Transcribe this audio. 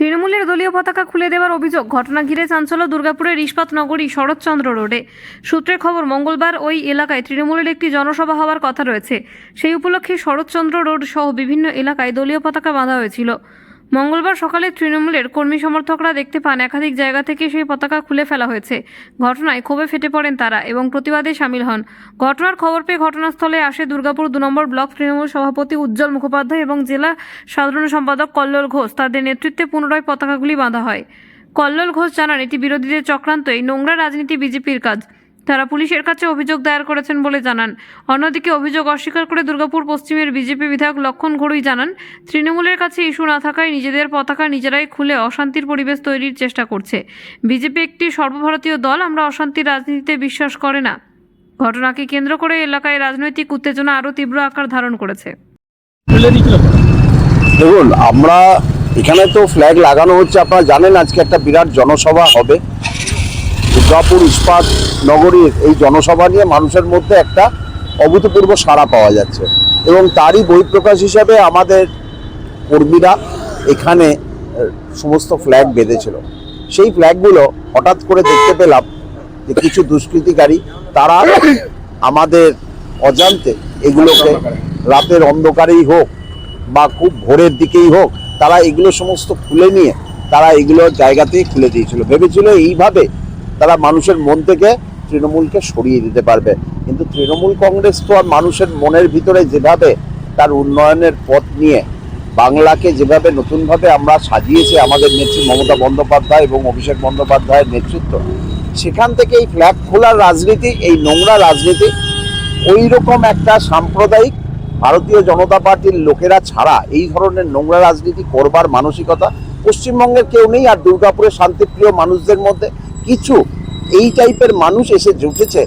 তৃণমূলের দলীয় পতাকা খুলে দেওয়ার অভিযোগ ঘটনা ঘিরে চাঞ্চল্য দুর্গাপুরের ইস্পাত নগরী শরৎচন্দ্র রোডে। সূত্রের খবর, মঙ্গলবার ওই এলাকায় তৃণমূলের একটি জনসভা হওয়ার কথা রয়েছে। সেই উপলক্ষে শরৎচন্দ্র রোড সহ বিভিন্ন এলাকায় দলীয় পতাকা বাঁধা হয়েছিল। মঙ্গলবার সকালে তৃণমূলের কর্মী সমর্থকরা দেখতে পান একাধিক জায়গা থেকে সেই পতাকা খুলে ফেলা হয়েছে। ঘটনায় ক্ষোভে ফেটে পড়েন তারা এবং প্রতিবাদে সামিল হন। ঘটনার খবর পেয়ে ঘটনাস্থলে আসে দুর্গাপুর দু নম্বর ব্লক তৃণমূল সভাপতি উজ্জ্বল মুখোপাধ্যায় এবং জেলা সাধারণ সম্পাদক কল্লোল ঘোষ। তাদের নেতৃত্বে পুনরায় পতাকাগুলি বাঁধা হয়। কল্লোল ঘোষ জানান, এটি বিরোধীদের চক্রান্ত এই নোংরা রাজনীতি বিজেপির কাজ। তারা পুলিশের কাছে অভিযোগ দায়ের করেছেন বলে জানান। অন্যদিকে অভিযোগ অস্বীকার করে দুর্গাপুর পশ্চিমের বিজেপি বিধায়ক লক্ষণ ঘড়ুই জানান, তৃণমূলের কাছে ইস্যু না থাকায় নিজেদের পতাকা নিজেরাই খুলে অশান্তির পরিবেশ তৈরির চেষ্টা করছে। বিজেপি একটি সর্বভারতীয় দল, আমরা অশান্তির রাজনীতিতে বিশ্বাস করে না। ঘটনাকে কেন্দ্র করে এলাকায় রাজনৈতিক উত্তেজনা আরও তীব্র আকার ধারণ করেছে। দেখুন, আমরা এখানে তো ফ্ল্যাগ লাগানো হচ্ছে, আপনারা জানেন আজকে একটা বিরাট জনসভা হবে। দুর্গাপুর ইস্পাত নগরীর এই জনসভা নিয়ে মানুষের মধ্যে একটা অভূতপূর্ব সাড়া পাওয়া যাচ্ছে। এবং তারই বহিঃপ্রকাশ হিসাবে আমাদের কর্মীরা এখানে সমস্ত ফ্ল্যাগ বেঁধেছিল। সেই ফ্ল্যাগগুলো হঠাৎ করে দেখতে পেলাম যে কিছু দুষ্কৃতিকারী, তারা আমাদের অজান্তে এগুলোকে রাতের অন্ধকারেই হোক বা খুব ভোরের দিকেই হোক, তারা এগুলো সমস্ত খুলে নিয়ে তারা এগুলো জায়গাতেই খুলে দিয়েছিল। ভেবেছিল এইভাবে তারা মানুষের মন থেকে তৃণমূলকে সরিয়ে দিতে পারবে। কিন্তু তৃণমূল কংগ্রেস তো আর মানুষের মনের ভিতরে যেভাবে তার উন্নয়নের পথ নিয়ে বাংলাকে যেভাবে নতুনভাবে আমরা সাজিয়েছি, আমাদের নেত্রী মমতা বন্দ্যোপাধ্যায় এবং অভিষেক বন্দ্যোপাধ্যায়ের নেতৃত্ব, সেখান থেকে এই ফ্ল্যাগ খোলার রাজনীতি, এই নোংরা রাজনীতি ওই রকম একটা সাম্প্রদায়িক ভারতীয় জনতা পার্টির লোকেরা ছাড়া এই ধরনের নোংরা রাজনীতি করবার মানসিকতা পশ্চিমবঙ্গের কেউ নেই। আর দুর্গাপুরের শান্তিপ্রিয় মানুষদের মধ্যে কিছু এই টাইপের মানুষ এসে জুটেছে।